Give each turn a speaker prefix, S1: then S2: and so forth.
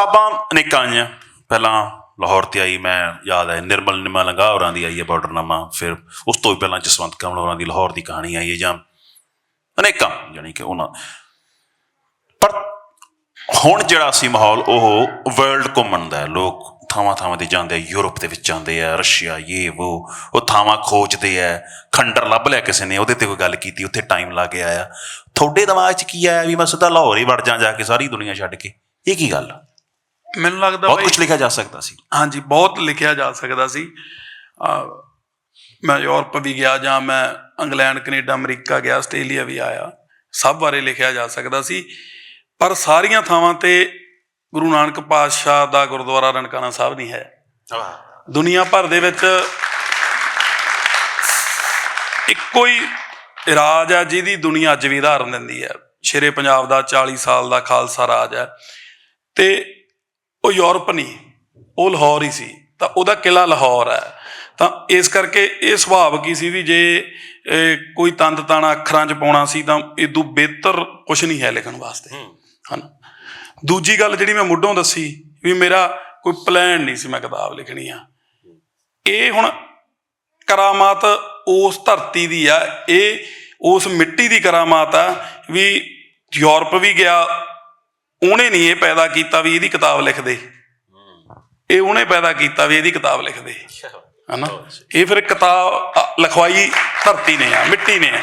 S1: ਕਿਤਾਬਾਂ ਅਨੇਕਾਂ ਆਈਆਂ। ਪਹਿਲਾਂ ਲਾਹੌਰ ਤੇ ਆਈ, ਮੈਂ ਯਾਦ ਹੈ, ਨਿਰਮਲ ਨਿਮਾ ਲੰਗਾ ਹੋਰਾਂ ਦੀ ਆਈ ਹੈ ਬਾਰਡਰਨਾਮਾ। ਫਿਰ ਉਸ ਤੋਂ ਵੀ ਪਹਿਲਾਂ ਜਸਵੰਤ ਕਮਲ ਹੋਰਾਂ ਦੀ ਲਾਹੌਰ ਦੀ ਕਹਾਣੀ ਆਈ ਹੈ ਜਾਂ ਅਨੇਕਾਂ, ਜਾਣੀ ਕਿ ਉਹਨਾਂ ਪਰ ਹੁਣ ਜਿਹੜਾ ਸੀ ਮਾਹੌਲ, ਉਹ ਵਰਲਡ ਘੁੰਮਣ ਦਾ ਲੋਕ ਥਾਵਾਂ ਥਾਵਾਂ ਤੇ ਜਾਂਦੇ ਆ, ਯੂਰਪ ਦੇ ਵਿੱਚ ਜਾਂਦੇ ਆ, ਰਸ਼ੀਆ ਇਹ ਉਹ ਉਹ ਥਾਵਾਂ ਖੋਜਦੇ ਆ, ਖੰਡਰ ਲੱਭ ਲਿਆ ਕਿਸੇ ਨੇ, ਉਹਦੇ ਤੇ ਕੋਈ ਗੱਲ ਕੀਤੀ, ਉੱਥੇ ਟਾਈਮ ਲਾ ਕੇ ਆਇਆ। ਤੁਹਾਡੇ ਦਿਮਾਗ 'ਚ ਕੀ ਆਇਆ ਵੀ ਮੈਂ ਸਿੱਧਾ ਲਾਹੌਰ ਹੀ ਵੜ ਜਾ ਜਾ ਕੇ ਸਾਰੀ ਦੁਨੀਆ ਛੱਡ ਕੇ? ਇਹ ਕੀ ਗੱਲ?
S2: ਮੈਨੂੰ ਲੱਗਦਾ
S1: ਬਹੁਤ ਕੁਝ ਲਿਖਿਆ ਜਾ ਸਕਦਾ ਸੀ।
S2: ਹਾਂਜੀ ਬਹੁਤ ਲਿਖਿਆ ਜਾ ਸਕਦਾ ਸੀ। ਮੈਂ ਯੂਰਪ ਵੀ ਗਿਆ ਜਾਂ ਮੈਂ ਇੰਗਲੈਂਡ ਕੈਨੇਡਾ ਅਮਰੀਕਾ ਗਿਆ ਆਸਟ੍ਰੇਲੀਆ ਵੀ ਆਇਆ ਸਭ ਬਾਰੇ ਲਿਖਿਆ ਜਾ ਸਕਦਾ ਸੀ। ਪਰ ਸਾਰੀਆਂ ਥਾਵਾਂ ਤੇ ਗੁਰੂ ਨਾਨਕ ਪਾਤਸ਼ਾਹ ਦਾ ਗੁਰਦੁਆਰਾ ਰਣਕਾਣਾ ਸਾਹਿਬ ਨਹੀਂ ਹੈ। ਦੁਨੀਆ ਭਰ ਦੇ ਵਿੱਚ ਇੱਕੋ ਹੀ ਰਾਜ ਹੈ ਜਿਹਦੀ ਦੁਨੀਆ ਅੱਜ ਵੀ ਉਦਾਹਰਨ ਦਿੰਦੀ ਹੈ। ਸ਼ੇਰੇ ਪੰਜਾਬ ਦਾ 40 ਸਾਲ ਦਾ ਖਾਲਸਾ ਰਾਜ ਹੈ। ਤੇ ਉਹ ਯੂਰਪ ਨਹੀਂ ਉਹ ਲਾਹੌਰ ਹੀ ਸੀ। ਤਾਂ ਉਹਦਾ ਕਿਲਾ ਲਾਹੌਰ ਹੈ। ਤਾਂ ਇਸ ਕਰਕੇ ਇਹ ਸੁਭਾਵ ਕੀ ਸੀ ਵੀ ਜੇ ਇਹ, ਕੋਈ ਤੰਦ ਤਾਣਾ ਅੱਖਰਾਂ 'ਚ ਪਾਉਣਾ ਸੀ ਤਾਂ ਇਦੋਂ ਬਿਹਤਰ ਕੁਝ ਨਹੀਂ ਹੈ ਲਿਖਣ ਵਾਸਤੇ। ਹਨ? ਦੂਜੀ ਗੱਲ ਜਿਹੜੀ ਮੈਂ ਮੁੱਢੋਂ ਦੱਸੀ ਵੀ ਮੇਰਾ ਕੋਈ ਪਲਾਨ ਨਹੀਂ ਸੀ ਮੈਂ ਕਿਤਾਬ ਲਿਖਣੀ ਆ। ਇਹ ਹੁਣ ਕਰਾਮਾਤ ਉਸ ਧਰਤੀ ਦੀ ਆ। ਇਹ ਉਸ ਮਿੱਟੀ ਦੀ ਕਰਾਮਾਤ ਆ ਵੀ ਯੂਰਪ ਵੀ ਗਿਆ ਉਹਨੇ ਨਹੀਂ ਇਹ ਪੈਦਾ ਕੀਤਾ ਵੀ ਇਹਦੀ ਕਿਤਾਬ ਲਿਖ ਦੇ। ਇਹ ਉਹਨੇ ਪੈਦਾ ਕੀਤਾ ਵੀ ਇਹਦੀ ਕਿਤਾਬ ਲਿਖ ਦੇ। ਹਨਾ? ਇਹ ਫਿਰ ਕਿਤਾਬ ਲਿਖਵਾਈ ਧਰਤੀ ਨੇ ਆ ਮਿੱਟੀ ਨੇ ਆ।